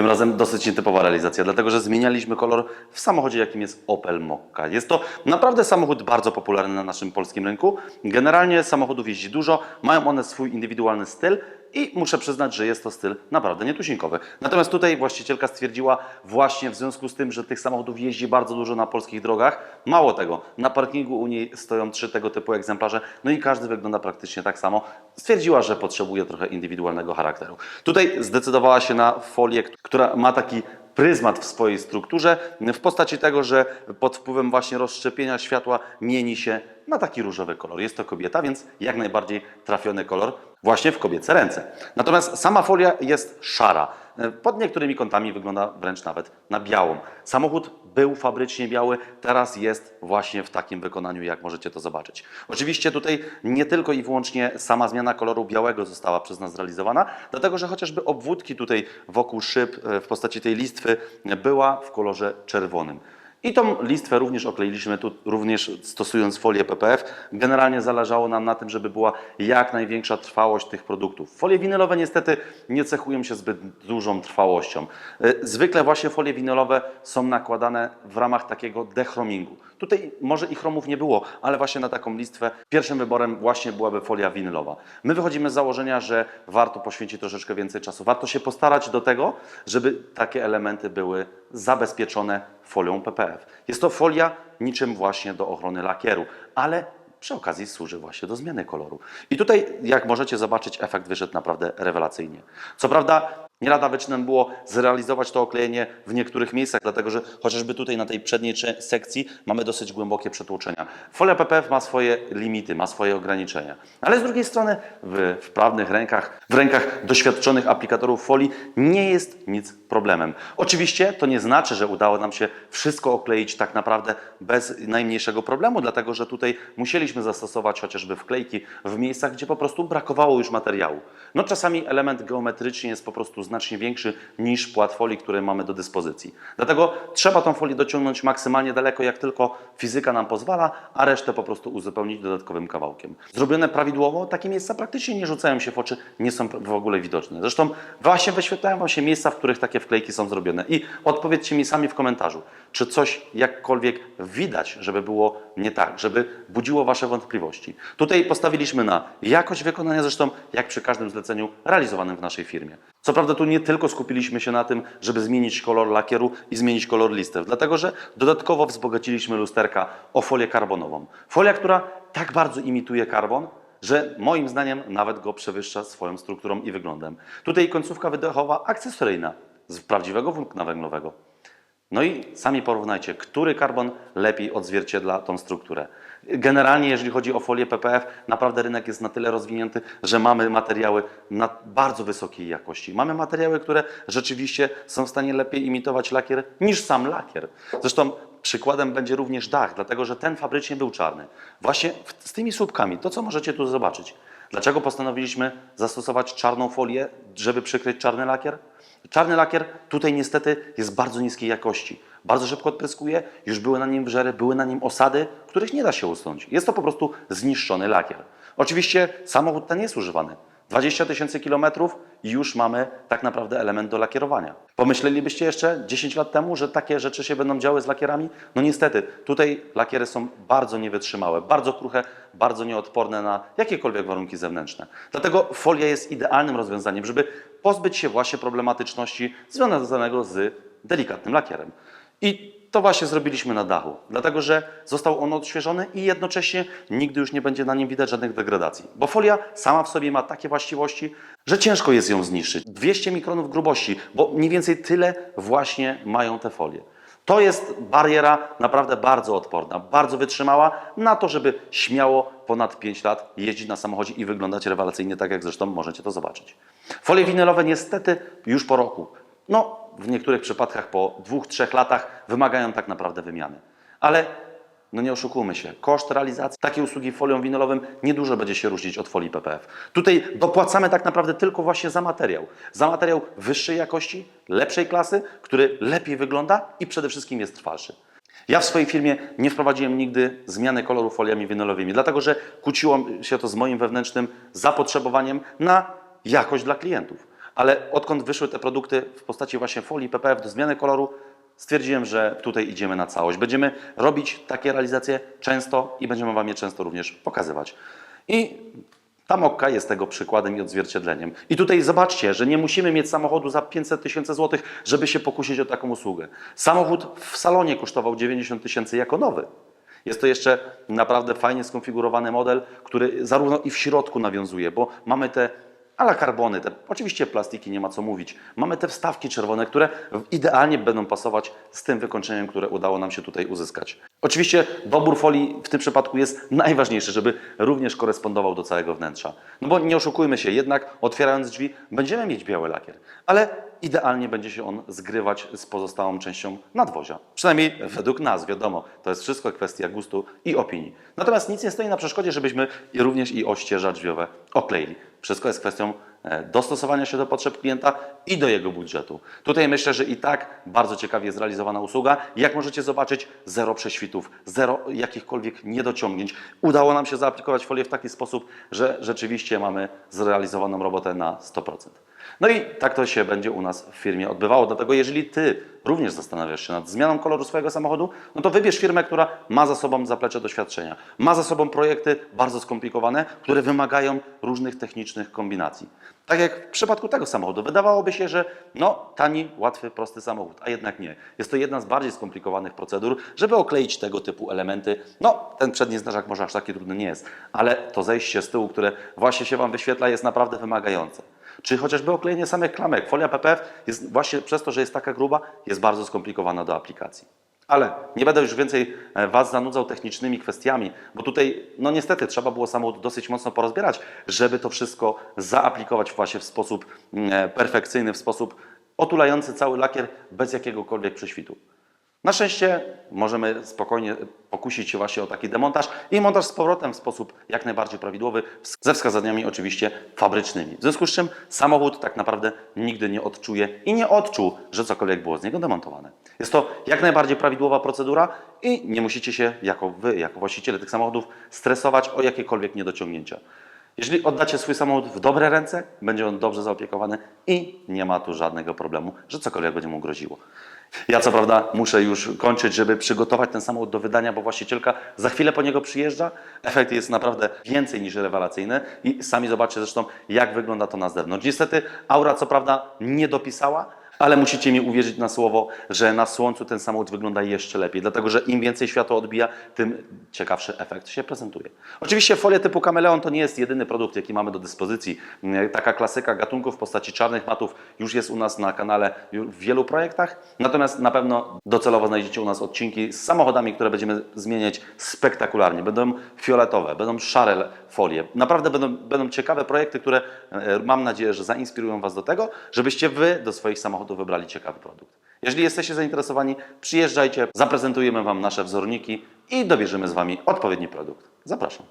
Tym razem dosyć nietypowa realizacja, dlatego że zmienialiśmy kolor w samochodzie, jakim jest Opel Mokka. Jest to naprawdę samochód bardzo popularny na naszym polskim rynku. Generalnie samochodów jeździ dużo, mają one swój indywidualny styl i muszę przyznać, że jest to styl naprawdę nietuzinkowy. Natomiast tutaj właścicielka stwierdziła właśnie w związku z tym, że tych samochodów jeździ bardzo dużo na polskich drogach. Mało tego, na parkingu u niej stoją trzy tego typu egzemplarze, no i każdy wygląda praktycznie tak samo. Stwierdziła, że potrzebuje trochę indywidualnego charakteru. Tutaj zdecydowała się na folię, która ma taki pryzmat w swojej strukturze w postaci tego, że pod wpływem właśnie rozszczepienia światła mieni się na taki różowy kolor. Jest to kobieta, więc jak najbardziej trafiony kolor właśnie w kobiece ręce. Natomiast sama folia jest szara. Pod niektórymi kątami wygląda wręcz nawet na białą. Samochód był fabrycznie biały, teraz jest właśnie w takim wykonaniu, jak możecie to zobaczyć. Oczywiście tutaj nie tylko i wyłącznie sama zmiana koloru białego została przez nas zrealizowana, dlatego że chociażby obwódki tutaj wokół szyb e, w postaci tej listwy była w kolorze czerwonym. I tą listwę również okleiliśmy tu, również stosując folię PPF. Generalnie zależało nam na tym, żeby była jak największa trwałość tych produktów. Folie winylowe niestety nie cechują się zbyt dużą trwałością. Y, Zwykle właśnie folie winylowe są nakładane w ramach takiego dechromingu. Tutaj może i chromów nie było, ale właśnie na taką listwę pierwszym wyborem właśnie byłaby folia winylowa. My wychodzimy z założenia, że warto poświęcić troszeczkę więcej czasu. Warto się postarać do tego, żeby takie elementy były zabezpieczone folią PPF. Jest to folia niczym właśnie do ochrony lakieru, ale przy okazji służy właśnie do zmiany koloru. I tutaj, jak możecie zobaczyć, efekt wyszedł naprawdę rewelacyjnie. Co prawda, nie lada wyczynem było zrealizować to oklejenie w niektórych miejscach, dlatego że chociażby tutaj na tej przedniej sekcji mamy dosyć głębokie przetłoczenia. Folia PPF ma swoje limity, ma swoje ograniczenia. Ale z drugiej strony w wprawnych rękach, w rękach doświadczonych aplikatorów folii nie jest nic problemem. Oczywiście to nie znaczy, że udało nam się wszystko okleić tak naprawdę bez najmniejszego problemu, dlatego że tutaj musieliśmy zastosować chociażby wklejki w miejscach, gdzie po prostu brakowało już materiału. No czasami element geometryczny jest po prostu znacznie większy niż płat folii, który mamy do dyspozycji. Dlatego trzeba tą folię dociągnąć maksymalnie daleko, jak tylko fizyka nam pozwala, a resztę po prostu uzupełnić dodatkowym kawałkiem. Zrobione prawidłowo, takie miejsca praktycznie nie rzucają się w oczy, nie są w ogóle widoczne. Zresztą właśnie wyświetlają Wam się miejsca, w których takie wklejki są zrobione. I odpowiedzcie mi sami w komentarzu, czy coś jakkolwiek widać, żeby było nie tak, żeby budziło Wasze wątpliwości. Tutaj postawiliśmy na jakość wykonania, zresztą jak przy każdym zleceniu realizowanym w naszej firmie. Co prawda tu nie tylko skupiliśmy się na tym, żeby zmienić kolor lakieru i zmienić kolor listew, dlatego że dodatkowo wzbogaciliśmy lusterka o folię karbonową. Folia, która tak bardzo imituje karbon, że moim zdaniem nawet go przewyższa swoją strukturą i wyglądem. Tutaj końcówka wydechowa akcesoryjna z prawdziwego włókna węglowego. No i sami porównajcie, który karbon lepiej odzwierciedla tą strukturę. Generalnie, jeżeli chodzi o folię PPF, naprawdę rynek jest na tyle rozwinięty, że mamy materiały na bardzo wysokiej jakości. Mamy materiały, które rzeczywiście są w stanie lepiej imitować lakier niż sam lakier. Zresztą przykładem będzie również dach, dlatego że ten fabrycznie był czarny. Właśnie z tymi słupkami, to co możecie tu zobaczyć. Dlaczego postanowiliśmy zastosować czarną folię, żeby przykryć czarny lakier? Czarny lakier tutaj niestety jest bardzo niskiej jakości. Bardzo szybko odpryskuje, już były na nim wrzery, były na nim osady, których nie da się usunąć. Jest to po prostu zniszczony lakier. Oczywiście samochód ten jest używany. 20 tysięcy kilometrów i już mamy tak naprawdę element do lakierowania. Pomyślelibyście jeszcze 10 lat temu, że takie rzeczy się będą działy z lakierami? No niestety, tutaj lakiery są bardzo niewytrzymałe, bardzo kruche, bardzo nieodporne na jakiekolwiek warunki zewnętrzne. Dlatego folia jest idealnym rozwiązaniem, żeby pozbyć się właśnie problematyczności związanego z delikatnym lakierem. I to właśnie zrobiliśmy na dachu, dlatego że został on odświeżony i jednocześnie nigdy już nie będzie na nim widać żadnych degradacji. Bo folia sama w sobie ma takie właściwości, że ciężko jest ją zniszczyć. 200 mikronów grubości, bo mniej więcej tyle właśnie mają te folie. To jest bariera naprawdę bardzo odporna, bardzo wytrzymała na to, żeby śmiało ponad 5 lat jeździć na samochodzie i wyglądać rewelacyjnie, tak jak zresztą możecie to zobaczyć. Folie winylowe niestety już po roku, no w niektórych przypadkach po dwóch, trzech latach wymagają tak naprawdę wymiany. Ale no nie oszukujmy się, koszt realizacji takiej usługi folią winylowym niedużo będzie się różnić od folii PPF. Tutaj dopłacamy tak naprawdę tylko właśnie za materiał. Za materiał wyższej jakości, lepszej klasy, który lepiej wygląda i przede wszystkim jest trwalszy. Ja w swojej firmie nie wprowadziłem nigdy zmiany koloru foliami winylowymi, dlatego że kłóciło się to z moim wewnętrznym zapotrzebowaniem na jakość dla klientów. Ale odkąd wyszły te produkty w postaci właśnie folii PPF do zmiany koloru, stwierdziłem, że tutaj idziemy na całość. Będziemy robić takie realizacje często i będziemy Wam je często również pokazywać. I ta mokka jest tego przykładem i odzwierciedleniem. I tutaj zobaczcie, że nie musimy mieć samochodu za 500 tysięcy złotych, żeby się pokusić o taką usługę. Samochód w salonie kosztował 90 tysięcy jako nowy. Jest to jeszcze naprawdę fajnie skonfigurowany model, który zarówno i w środku nawiązuje, bo mamy te ala karbony, te oczywiście plastiki, nie ma co mówić. Mamy te wstawki czerwone, które idealnie będą pasować z tym wykończeniem, które udało nam się tutaj uzyskać. Oczywiście dobór folii w tym przypadku jest najważniejszy, żeby również korespondował do całego wnętrza. No bo nie oszukujmy się, jednak otwierając drzwi będziemy mieć biały lakier, ale idealnie będzie się on zgrywać z pozostałą częścią nadwozia. Przynajmniej według nas, wiadomo, to jest wszystko kwestia gustu i opinii. Natomiast nic nie stoi na przeszkodzie, żebyśmy również i ościeża drzwiowe okleili. Wszystko jest kwestią e, dostosowania się do potrzeb klienta i do jego budżetu. Tutaj myślę, że i tak bardzo ciekawie zrealizowana usługa. Jak możecie zobaczyć, zero prześwitów, zero jakichkolwiek niedociągnięć. Udało nam się zaaplikować folię w taki sposób, że rzeczywiście mamy zrealizowaną robotę na 100%. No i tak to się będzie u nas w firmie odbywało. Dlatego jeżeli Ty również zastanawiasz się nad zmianą koloru swojego samochodu, no to wybierz firmę, która ma za sobą zaplecze doświadczenia. Ma za sobą projekty bardzo skomplikowane, które wymagają różnych technicznych kombinacji. Tak jak w przypadku tego samochodu. Wydawałoby się, że no, tani, łatwy, prosty samochód, a jednak nie. Jest to jedna z bardziej skomplikowanych procedur, żeby okleić tego typu elementy. No, ten przedni zderzak może aż taki trudny nie jest, ale to zejście z tyłu, które właśnie się Wam wyświetla, jest naprawdę wymagające. Czy chociażby oklejenie samych klamek. Folia PPF jest właśnie przez to, że jest taka gruba, jest bardzo skomplikowana do aplikacji. Ale nie będę już więcej e, Was zanudzał technicznymi kwestiami, bo tutaj, no niestety, trzeba było samochód dosyć mocno porozbierać, żeby to wszystko zaaplikować właśnie w sposób mm, e, perfekcyjny, w sposób otulający cały lakier bez jakiegokolwiek prześwitu. Na szczęście możemy spokojnie pokusić się właśnie o taki demontaż i montaż z powrotem w sposób jak najbardziej prawidłowy, ze wskazaniami oczywiście fabrycznymi. W związku z czym samochód tak naprawdę nigdy nie odczuje i nie odczuł, że cokolwiek było z niego demontowane. Jest to jak najbardziej prawidłowa procedura i nie musicie się jako wy, jako właściciele tych samochodów stresować o jakiekolwiek niedociągnięcia. Jeżeli oddacie swój samochód w dobre ręce, będzie on dobrze zaopiekowany i nie ma tu żadnego problemu, że cokolwiek będzie mu groziło. Ja co prawda muszę już kończyć, żeby przygotować ten samochód do wydania, bo właścicielka za chwilę po niego przyjeżdża. Efekt jest naprawdę więcej niż rewelacyjny i sami zobaczcie zresztą, jak wygląda to na zewnątrz. Niestety aura co prawda nie dopisała, ale musicie mi uwierzyć na słowo, że na słońcu ten samochód wygląda jeszcze lepiej, dlatego że im więcej światła odbija, tym ciekawszy efekt się prezentuje. Oczywiście folia typu kameleon to nie jest jedyny produkt, jaki mamy do dyspozycji. Taka klasyka gatunków w postaci czarnych matów już jest u nas na kanale w wielu projektach, natomiast na pewno docelowo znajdziecie u nas odcinki z samochodami, które będziemy zmieniać spektakularnie. Będą fioletowe, będą szare folie. Naprawdę będą, będą ciekawe projekty, które e, mam nadzieję, że zainspirują Was do tego, żebyście Wy do swoich samochodów wybrali ciekawy produkt. Jeżeli jesteście zainteresowani, przyjeżdżajcie, zaprezentujemy Wam nasze wzorniki i dobierzemy z Wami odpowiedni produkt. Zapraszam.